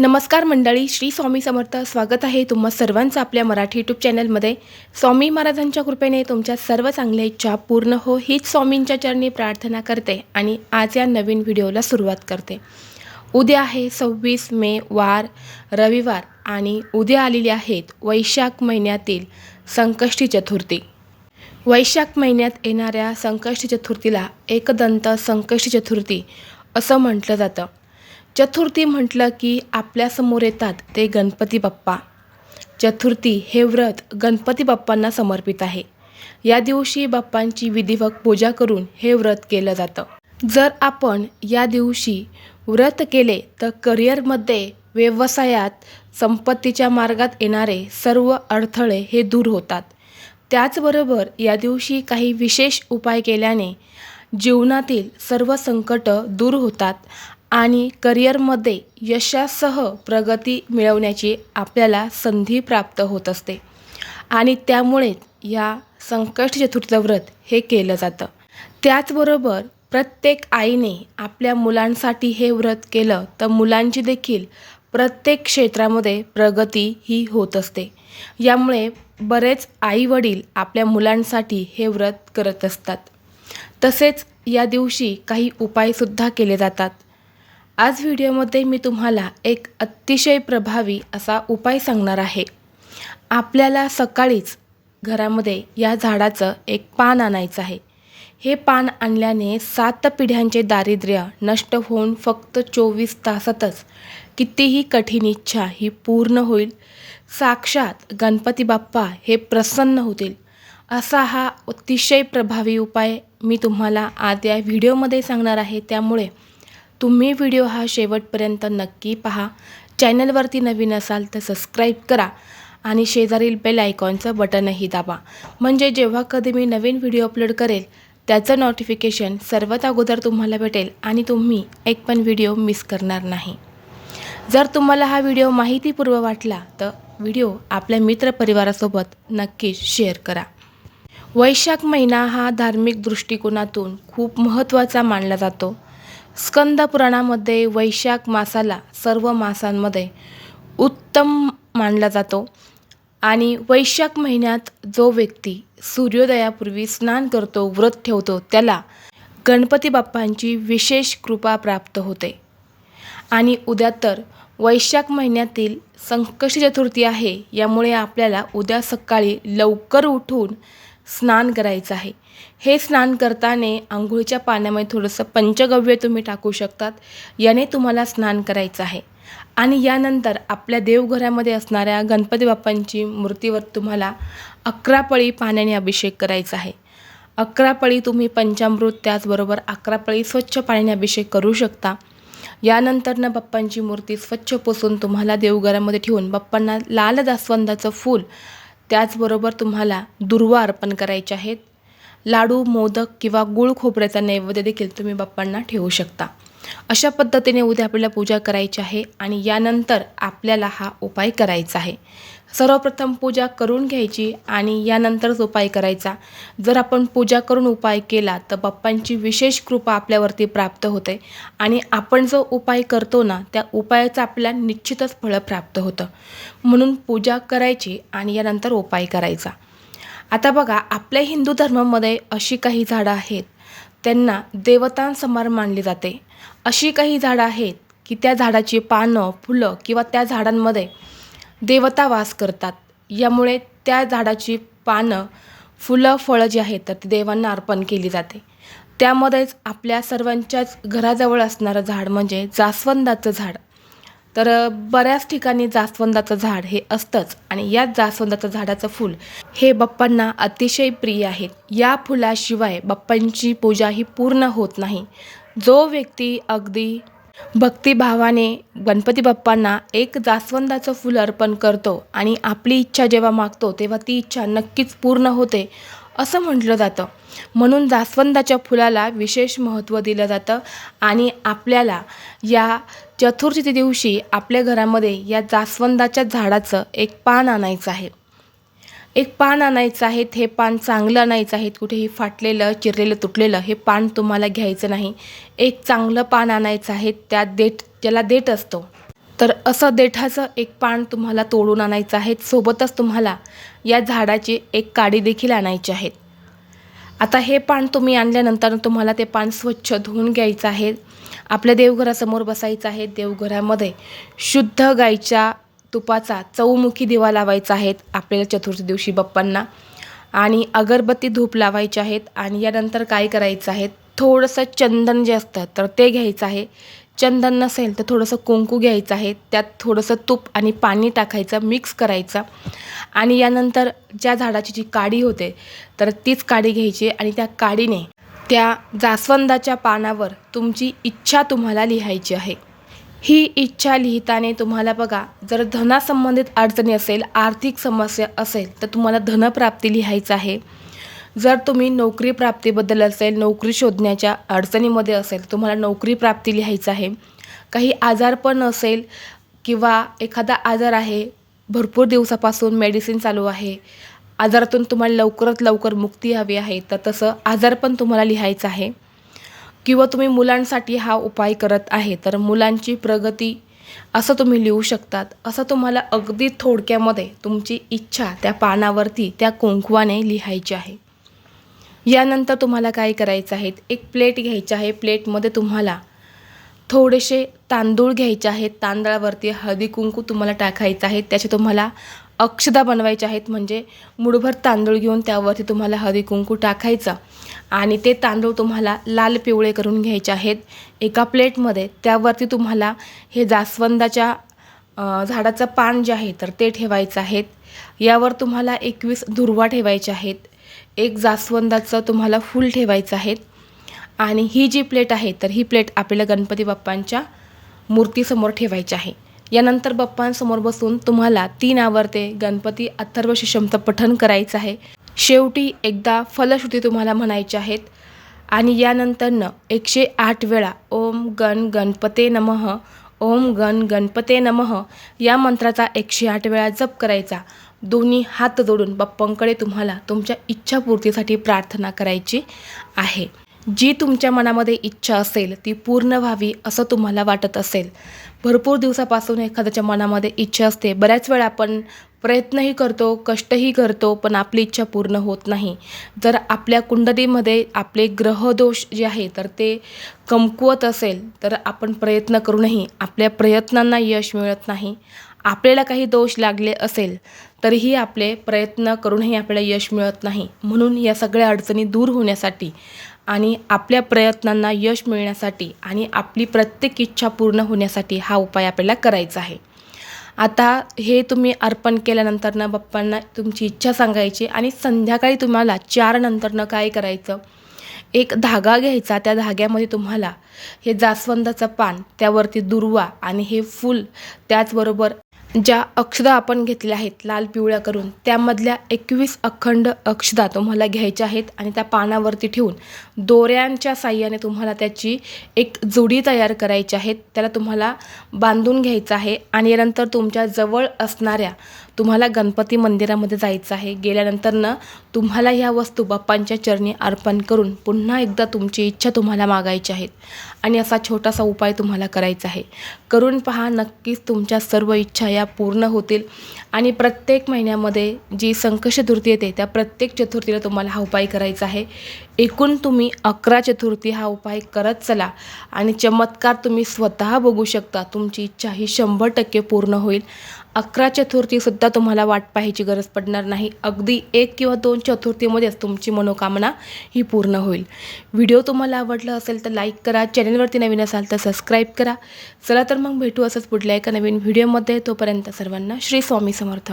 नमस्कार मंडळी श्री स्वामी समर्थ स्वागत आहे तुम्हा सर्वांचं आपल्या मराठी यूट्यूब चॅनलमध्ये स्वामी महाराजांच्या कृपेने तुमच्या सर्व चांगल्या इच्छा पूर्ण हो हीच स्वामींच्या चरणी प्रार्थना करते आणि आज या नवीन व्हिडिओला सुरुवात करते. उद्या आहे सव्वीस मे वार रविवार आणि उद्या आलेली आहेत वैशाख महिन्यातील संकष्टी चतुर्थी. वैशाख महिन्यात येणाऱ्या संकष्टी चतुर्थीला एकदंत संकष्टी चतुर्थी असं म्हटलं जातं. चतुर्थी म्हटलं की आपल्यासमोर येतात ते गणपती बाप्पा. चतुर्थी हे व्रत गणपती बाप्पांना समर्पित आहे. या दिवशी बाप्पांची विधिवत पूजा करून हे व्रत केलं जातं. जर आपण या दिवशी व्रत केले तर करिअरमध्ये व्यवसायात संपत्तीच्या मार्गात येणारे सर्व अडथळे हे दूर होतात. त्याचबरोबर या दिवशी काही विशेष उपाय केल्याने जीवनातील सर्व संकट दूर होतात आणि करिअरमध्ये यशासह प्रगती मिळवण्याची आपल्याला संधी प्राप्त होत असते. आणि त्यामुळे या संकष्ट चतुर्थीचं व्रत हे केलं जातं. त्याचबरोबर प्रत्येक आईने आपल्या मुलांसाठी हे व्रत केलं तर मुलांची देखील प्रत्येक क्षेत्रामध्ये प्रगती ही होत असते. यामुळे बरेच आईवडील आपल्या मुलांसाठी हे व्रत करत असतात. तसेच या दिवशी काही उपायसुद्धा केले जातात. आज व्हिडिओमध्ये मी तुम्हाला एक अतिशय प्रभावी असा उपाय सांगणार आहे. आपल्याला सकाळीच घरामध्ये या झाडाचं एक पान आणायचं आहे. हे पान आणल्याने सात पिढ्यांचे दारिद्र्य नष्ट होऊन फक्त चोवीस तासातच कितीही कठीण इच्छा ही पूर्ण होईल. साक्षात गणपती बाप्पा हे प्रसन्न होतील. असा हा अतिशय प्रभावी उपाय मी तुम्हाला आज या व्हिडिओमध्ये सांगणार आहे. त्यामुळे तुम्ही व्हिडिओ हा शेवटपर्यंत नक्की पहा. चॅनलवरती नवीन असाल तर सबस्क्राईब करा आणि शेजारील बेल आयकॉनचं बटनही दाबा. म्हणजे जेव्हा कधी मी नवीन व्हिडिओ अपलोड करेल त्याचं नोटिफिकेशन सर्वात अगोदर तुम्हाला भेटेल आणि तुम्ही एक पण व्हिडिओ मिस करणार नाही. जर तुम्हाला हा व्हिडिओ माहितीपूर्व वाटला तर व्हिडिओ आपल्या मित्रपरिवारासोबत नक्कीच शेअर करा. वैशाख महिना हा धार्मिक दृष्टिकोनातून खूप महत्त्वाचा मानला जातो. स्कंद पुराणामध्ये वैशाख मासाला सर्व मासांमध्ये उत्तम मानला जातो आणि वैशाख महिन्यात जो व्यक्ती सूर्योदयापूर्वी स्नान करतो व्रत ठेवतो त्याला गणपती बाप्पांची विशेष कृपा प्राप्त होते. आणि उद्या तर वैशाख महिन्यातील संकष्टी चतुर्थी आहे यामुळे आपल्याला उद्या सकाळी लवकर उठून स्नान करायचं आहे. हे स्नान करताना आंघोळीच्या पाण्यामध्ये थोडंसं पंचगव्य तुम्ही टाकू शकतात. याने तुम्हाला स्नान करायचं आहे. आणि यानंतर आपल्या देवघरामध्ये असणाऱ्या गणपती बाप्पांची मूर्तीवर तुम्हाला अकरा पळी पाण्याने अभिषेक करायचा आहे. अकरा पळी तुम्ही पंचामृत त्याचबरोबर अकरा पळी स्वच्छ पाण्याने अभिषेक करू शकता. यानंतरनं बाप्पांची मूर्ती स्वच्छ पुसून तुम्हाला देवघरामध्ये ठेवून बाप्पांना लाल जास्वंदाचं फूल त्याचबरोबर तुम्हाला दुर्वा अर्पण करायचे आहेत. लाडू मोदक किंवा गुळ खोबऱ्याचा नैवेद्य देखील तुम्ही बाप्पांना ठेवू शकता. अशा पद्धतीने उद्या आपल्याला पूजा करायची आहे आणि यानंतर आपल्याला हा उपाय करायचा आहे. सर्वप्रथम पूजा करून घ्यायची आणि यानंतरच उपाय करायचा. जर आपण पूजा करून उपाय केला तर बाप्पांची विशेष कृपा आपल्यावरती प्राप्त होते आणि आपण जो उपाय करतो ना त्या उपायाचं आपल्याला निश्चितच फळं प्राप्त होतं. म्हणून पूजा करायची आणि यानंतर उपाय करायचा. आता बघा आपल्या हिंदू धर्मामध्ये अशी काही झाडं आहेत त्यांना देवतांसमार मानले जाते. अशी काही झाडं आहेत की त्या झाडाची पानं फुलं किंवा त्या झाडांमध्ये देवता वास करतात. यामुळे त्या झाडाची पानं फुलं फळं जी आहेत तर ती देवांना अर्पण केली जाते. त्यामध्येच आपल्या सर्वांच्याच घराजवळ असणारं झाड म्हणजे जास्वंदाचं झाड. तर बऱ्याच ठिकाणी जास्वंदाचं झाड हे असतंच. आणि याच जास्वंदाचं झाडाचं फूल हे बाप्पांना अतिशय प्रिय आहेत या फुलाशिवाय बाप्पांची पूजा ही पूर्ण होत नाही. जो व्यक्ती अगदी भक्तिभावाने गणपती बाप्पांना एक जास्वंदाचं फूल अर्पण करतो आणि आपली इच्छा जेव्हा मागतो तेव्हा ती इच्छा नक्कीच पूर्ण होते. असं म्हटलं जातं. म्हणून जास्वंदाच्या फुलाला विशेष महत्त्व दिलं जातं आणि आपल्याला या चतुर्थी दिवशी आपल्या घरामध्ये या जास्वंदाच्या झाडाचं एक पान आणायचं आहे. एक पान आणायचं आहे हे पान चांगलं आणायचं आहे कुठेही फाटलेलं चिरलेलं तुटलेलं हे पान तुम्हाला घ्यायचं नाही. एक चांगलं पान आणायचं आहे त्यात देठ ज्याला देठ असतो. तर असं देठाचं एक पान तुम्हाला तोडून आणायचं आहे. सोबतच तुम्हाला या झाडाची एक काडी देखील आणायची आहेत आता हे पान तुम्ही आणल्यानंतर तुम्हाला ते पान स्वच्छ धुवून घ्यायचं आहे. आपल्या देवघरासमोर बसायचं आहे. देवघरामध्ये शुद्ध गाईच्या तुपाचा चौमुखी दिवा लावायचा आहेत आपल्याला चतुर्थी दिवशी बाप्पांना. आणि अगरबत्ती धूप लावायचे आहेत आणि यानंतर काय करायचं आहे? थोडंसं चंदन जे असतं तर ते घ्यायचं आहे. चंदन नसेल तर थोडंसं कुंकू घ्यायचं आहे. त्यात थोडंसं तूप आणि पाणी टाकायचं मिक्स करायचं. आणि यानंतर ज्या झाडाची जी काडी होते तर तीच काडी घ्यायची आणि त्या काडीने त्या जास्वंदाच्या पानावर तुमची इच्छा तुम्हाला लिहायची आहे. ही इच्छा लिहिताने तुम्हाला बघा जर धनासंबंधित अडचणी असेल आर्थिक समस्या असेल तर तुम्हाला धनप्राप्ती लिहायचं आहे. जर तुम्ही नोकरी प्राप्तीबद्दल असेल नोकरी शोधण्याच्या अडचणीमध्ये असेल तुम्हाला नोकरी प्राप्ती लिहायचं आहे काही आजारपण असेल किंवा एखादा आजार आहे भरपूर दिवसापासून मेडिसिन चालू आहे आजारातून तुम्हाला लवकरात लवकर मुक्ती हवी आहे तर तसं आजारपण तुम्हाला लिहायचं आहे. किंवा तुम्ही मुलांसाठी हा उपाय करत आहे तर मुलांची प्रगती असं तुम्ही लिहू शकतात. असं तुम्हाला अगदी थोडक्यामध्ये तुमची इच्छा त्या पानावरती त्या कुंकवाने लिहायची आहे. यानंतर तुम्हाला काय करायचं आहे? एक प्लेट घ्यायची आहे प्लेटमध्ये तुम्हाला थोडेसे तांदूळ घ्यायचे आहेत. तांदळावरती हळदी कुंकू तुम्हाला टाकायचं आहे. त्याचे तुम्हाला अक्षदा बनवायचे आहेत. म्हणजे मुठभर तांदूळ घेऊन त्यावरती तुम्हाला हळदी कुंकू टाकायचं. आणि ते तांदूळ तुम्हाला लाल पिवळे करून घ्यायचे आहेत. एका प्लेटमध्ये त्यावरती तुम्हाला हे जास्वंदाच्या झाडाचं पान जे आहे तर ते ठेवायचं आहेत यावर तुम्हाला एकवीस दुर्वा ठेवायचे आहेत. एक जास्वंदाचं तुम्हाला फूल ठेवायचं आहे. आणि ही जी प्लेट आहे तर ही प्लेट आपल्याला गणपती बाप्पांच्या मूर्तीसमोर ठेवायची आहे. यानंतर बाप्पांसमोर बसून तुम्हाला तीन आवर्ते गणपती अथर्व शिशमचं पठण करायचं आहे. शेवटी एकदा फलश्रुती तुम्हाला म्हणायची आहेत. आणि यानंतरनं एकशे आठ वेळा ओम गण गणपते नमः ओम गण गणपते नमः. या मंत्राचा एकशे आठ वेळा जप करायचा. दोन्ही हात जोडून बाप्पांकडे तुम्हाला तुमच्या इच्छापूर्तीसाठी प्रार्थना करायची आहे. जी तुमच्या मनामध्ये इच्छा असेल ती पूर्ण व्हावी असं तुम्हाला वाटत असेल. भरपूर दिवसापासून एखाद्याच्या मनामध्ये इच्छा असते. बऱ्याच वेळा आपण प्रयत्नही करतो कष्टही करतो पण आपली इच्छा पूर्ण होत नाही. जर आपल्या कुंडलीमध्ये आपले ग्रहदोष जे आहे तर ते कमकुवत असेल तर आपण प्रयत्न करूनही आपल्या प्रयत्नांना यश मिळत नाही. आपल्याला काही दोष लागले असेल तरीही आपले प्रयत्न करूनही आपल्याला यश मिळत नाही. म्हणून या सगळ्या अडचणी दूर होण्यासाठी आणि आपल्या प्रयत्नांना यश मिळण्यासाठी आणि आपली प्रत्येक इच्छा पूर्ण होण्यासाठी हा उपाय आपल्याला करायचा आहे. आता हे तुम्ही अर्पण केल्यानंतरनं बाप्पांना तुमची इच्छा सांगायची आणि संध्याकाळी तुम्हाला चार नंतरनं काय करायचं? एक धागा घ्यायचा त्या धाग्यामध्ये तुम्हाला हे जास्वंदाचं पान त्यावरती दुर्वा आणि हे फूल त्याचबरोबर ज्या अक्षदा आपण घेतल्या आहेत लाल पिवळ्या करून त्यामधल्या एकवीस अखंड अक्षदा तुम्हाला घ्यायच्या आहेत आणि त्या पानावरती ठेवून दोऱ्यांच्या साह्याने तुम्हाला त्याची एक जोडी तयार करायची आहेत त्याला तुम्हाला बांधून घ्यायचं आहे आणि यानंतर तुमच्या जवळ असणाऱ्या तुम्हाला गणपती मंदिरामध्ये जायचं आहे. गेल्यानंतरनं तुम्हाला ह्या वस्तू बाप्पांच्या चरणी अर्पण करून पुन्हा एकदा तुमची इच्छा तुम्हाला मागायची आहेत. आणि असा छोटासा उपाय तुम्हाला करायचा आहे. करून पहा नक्कीच तुमच्या सर्व इच्छा या पूर्ण होतील. आणि प्रत्येक महिन्यामध्ये जी संकष्ट चतुर्थी येते त्या प्रत्येक चतुर्थीला तुम्हाला हा उपाय करायचा आहे. एकूण तुम्ही अकरा चतुर्थी हा उपाय करत चला आणि चमत्कार तुम्ही स्वतः बघू शकता. तुमची इच्छा ही शंभर टक्के पूर्ण होईल. अकरा चतुर्थीसुद्धा तुम्हाला वाट पाहायची गरज पडणार नाही. अगदी एक किंवा दोन चतुर्थीमध्येच तुमची मनोकामना ही पूर्ण होईल. व्हिडिओ तुम्हाला आवडला असेल तर लाईक करा चॅनलवरती नवीन असाल तर सबस्क्राईब करा. चला तर मग भेटू असंच पुढल्या एका नवीन व्हिडिओमध्ये. तोपर्यंत सर्वांना श्री स्वामी समर्थ.